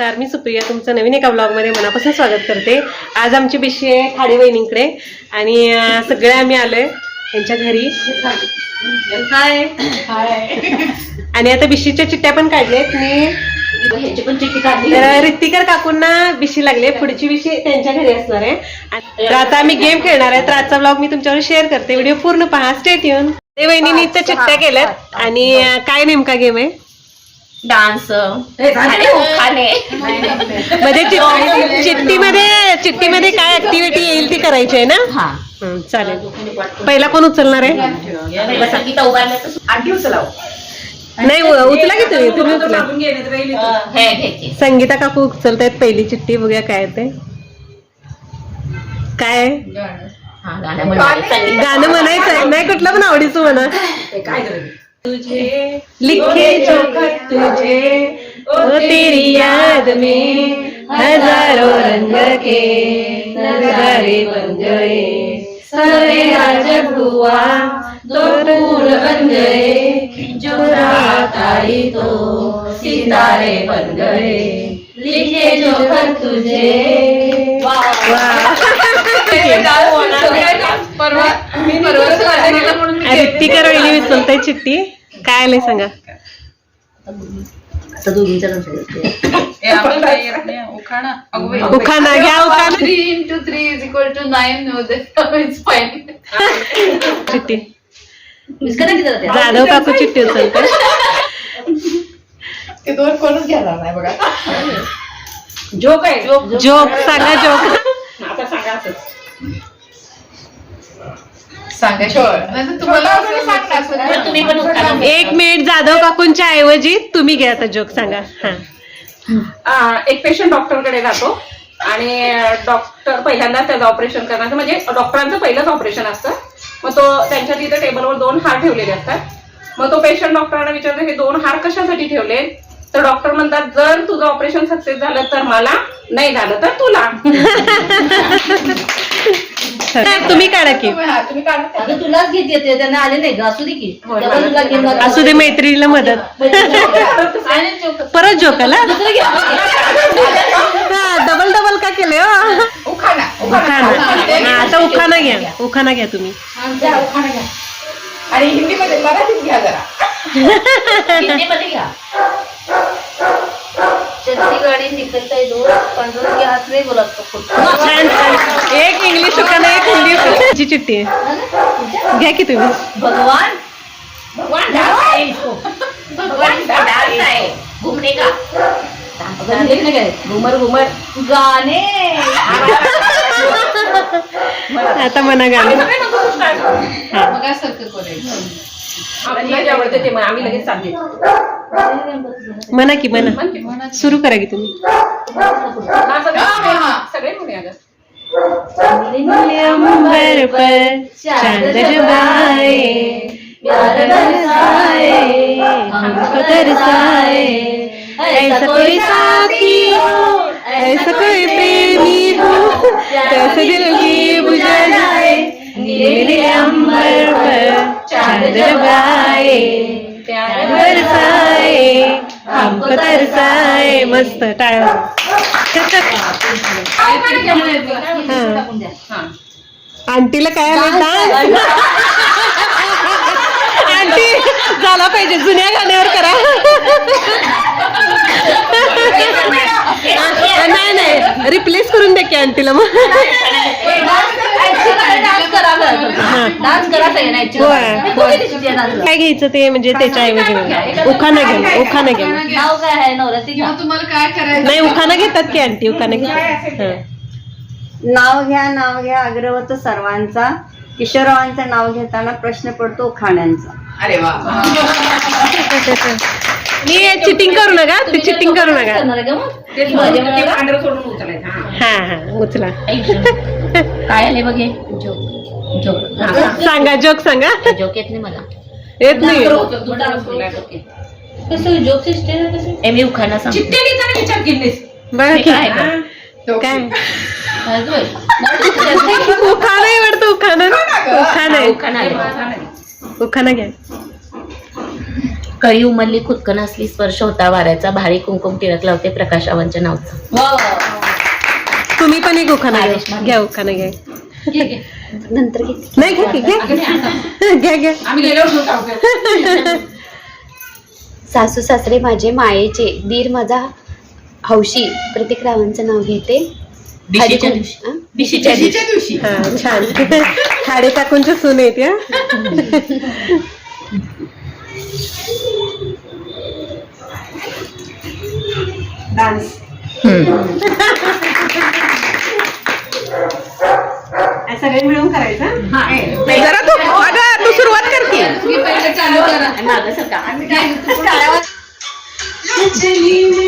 नमस्कार मी सुप्रिया. तुमचं नवीन एका ब्लॉगमध्ये मनापासून स्वागत करते. आज आमची बिशी आहे खाडे वहिनींकडे आणि सगळे आम्ही आलोय त्यांच्या घरी. हाय. आणि आता बिशीच्या चिट्ट्या पण काढल्यात. मी तर रित्तिकर काकूंना बिशी लागले पुढची बिशी त्यांच्या घरी असणार आहे. तर आता आम्ही गेम खेळणार आहे. तर आजचा ब्लॉग मी तुमच्यावर शेअर करते. व्हिडिओ पूर्ण पहा. स्टेट येऊन ते वहिनींनी इथं चिट्ट्या केल्यात. आणि काय नेमका गेम आहे? डान्स खाणे हो, म्हणजे चिठ्ठीमध्ये चिठ्ठीमध्ये काय ऍक्टिव्हिटी येईल ती करायची आहे ना? हा. हं, चालेल. पहिला कोण उचलणार आहे? नाही उचला की तुम्ही तुम्ही उचला. हे संगीता काकू उचलतायत पहिली चिठ्ठी बघूया काय आहे ते. काय? हा गाणं म्हणायचं. आहे. नाही कुठलं पण आवडीचं म्हणा. काय तुझे लिखे जो खत तुझे ओ तेरी याद में हज़ारों रंग के नजारे बन गए। सवेरा जब हुआ तो फूल बन गए जो रात आई तो सितारे बन गए। लिखे जो खत तुझे रित्तिका रोहिली विसरताय चिठ्ठी काय आलंय सांगा? उखाणा. घ्या उखाणा. Three into three is equal to nine. No, that is fine. चिठ्ठी मिसका किती जाते जाधव काकू चिठ्ठी उचलते ते दोन कोणच घेणार नाही बघा. जोक आहे. जोक. जोक सांगा जोक. आता सांगा एक मिनिट जाधव काकूंच्या ऐवजी तुम्ही घ्या आता जोक सांगा. हा. एक पेशंट डॉक्टरकडे जातो आणि डॉक्टर पहिल्यांदा त्याचं ऑपरेशन करण्याचं म्हणजे डॉक्टरांचं पहिलंच ऑपरेशन असतं. मग तो त्यांच्या तिथे टेबलवर दोन हार ठेवलेले असतात. मग तो पेशंट डॉक्टरांना विचारतो हे दोन हार कशासाठी ठेवले? तर डॉक्टर म्हणतात जर तुझं ऑपरेशन सक्सेस झालं तर मला नाही झालं तर तुला. तुम्ही काढा की. हा तुम्ही काढा. अगं तुलाच घेत येते त्यांना आले नाही ग असू दे की. होय, डबल तुला घेऊन जातो. असू दे मैत्रिणीला मदत. आणि परत जोक आला. दुसरं घे. डबल डबल का केले हो? उखाणा उखाणा हा, आता उखाणा घ्या. उखाणा घ्या तुम्ही. घ्या उखाणा घ्या. आणि हिंदीमध्ये मराठीत घ्या जरा. हिंदीमध्ये घ्या. चलती गाडी निकलता दो कंट्रोल के हाथ में बोला तो खुद छान छान. एक इंग्लिश उखाणा एक हिंदी उखाणा. ची चिठ्ठी आहे. घ्या की तुम्ही. भगवान? भगवान इसको. भगवान डांस घूमने का? घुमर घुमर. गाणे. आता मना गाणं. मग करायचं. आवडतं ते आम्ही लगेच सांगते. म्हणा की म्हणा. सुरू करा की तुम्ही. हा, सगळे अंबर पर चाँद जब आए प्यार बरसाए हमको तरसाए ऐसा कोई साथी हो, ऐसा कोई प्रेमी हो दिल की बुझा जाए नीले अंबर पर चाँद जब आए प्यार बरसाए हमको तरसाए, मस्त हा आंटीला काय आलं आंटी झाला पाहिजे जुन्या गाण्यावर करा. नाही नाही. रिप्लेस करून द्या की आंटीला मग डान्स करा डान्स करा सगळे नाही होय, होय. काय घ्यायचं ते? म्हणजे त्याच्या ऐवजी. उखाणा घ्या उखाणा घ्या. नाव काय आहे? नवरात्री तुम्हाला काय करायचं? नाही उखाणा घेतात की आंटी? उखाणा घेतात. हं. नाव घ्या नाव घ्या अग्रवत सर्वांचा. किशोररावांचं नाव घेताना प्रश्न पडतो खाण्यांचा अरे वा. मी चिटिंग करू नका ते चिटिंग करू नका. हा. हा उचला. काय आले बघे. सांगा जोक सांगा. जोक येत नाही मला. येत नाही. कसं जोक सिस्टम कसं ए मी उखाणा सांग चिठ्ठी लिहिताना विचार केलीस. बघा की काय हा. काय? उखाणा उखाणा आहे वाटतं उखाणा. उखाणा आहे. आले उखाणा घ्या. कळी उमलली खुदकन असली स्पर्श होता वाऱ्याचा भारी कुंकुम टिळक लावते प्रकाशावांच्या नावचा. तुम्ही पण एक उखाणा घ्या. घ्या उखाणा घ्या. नंतर घेते नाही घ्या की, घ्या घ्या घ्या. सासू सासरे माझे मायेचे दीर माझा हौशी. प्रतीक रावांचं नाव घेते. हळदीच्या दिवशी. हं? बिशीच्या दिवशी. दिवशीच्या दिवशी. हा छान. खाडे काकूंच्या सून आहेत या डान्स सगळे आणि मागं सरका. खुशियों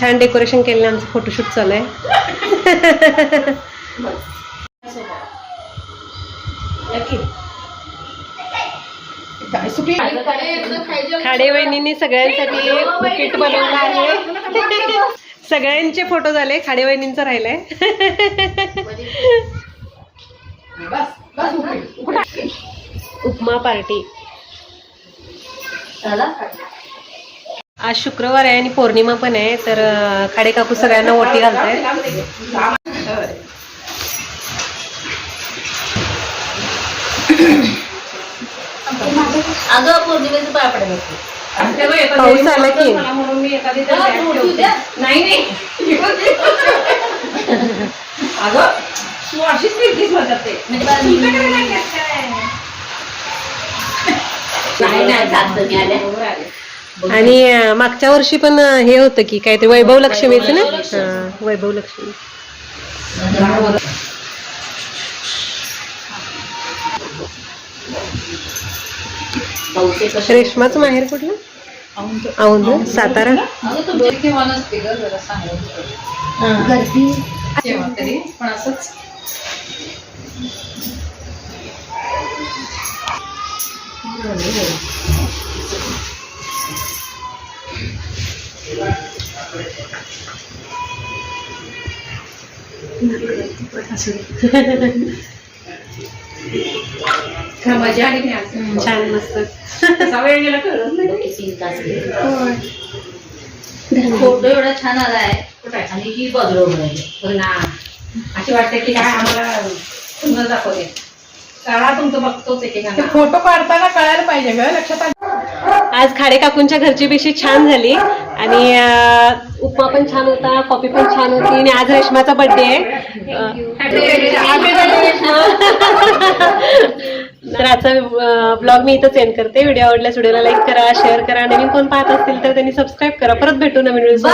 छान डेकोरेशन केलेलं आमचं फोटोशूट चालू आहे. खाडे वहिनी सगळ्यांसाठी बुकेट बनवलं आहे. सगळ्यांचे फोटो झाले. खाडे वहिनींचं राहिलंय. उपमा पार्टी आज शुक्रवार आहे आणि पौर्णिमा पण आहे तर खाडे काकू सगळ्यांना ओटी घालतायत. पाऊस आला की. नाही नाही. आणि अं, मागच्या वर्षी पण अं, हे होतं की काहीतरी वैभव लक्ष्मीचं ना? हा, वैभव लक्ष्मी. रेशमाचं माहेर कुठलं? औंध. सातारा? ग जरा गर्दी. तरी पण असंच. मजा आली नाही छान मस्त कसा वेळ गेला कळलं नाही. तीन तास फोटो एवढा छान आलाय आहे? आणि ही बघलो ना अशी वाटते की काय आम्हाला सुंदर दाखवते काळा तुमचं बघतोच एकेकांना फोटो काढताना कळायला पाहिजे ग लक्षात आज खाडे काकूंच्या घरची बेशी छान झाली आणि उपमा पण छान होता कॉफी पण छान होती आणि आज रेशमाचा बर्थडे आहे. तर आजचा ब्लॉग मी इथंच एंड करते. व्हिडिओ आवडल्यास व्हिडिओला लाईक करा शेअर करा. नवीन कोण पाहत असतील तर त्यांनी सबस्क्राईब करा. परत भेटू नवीन व्हिडिओ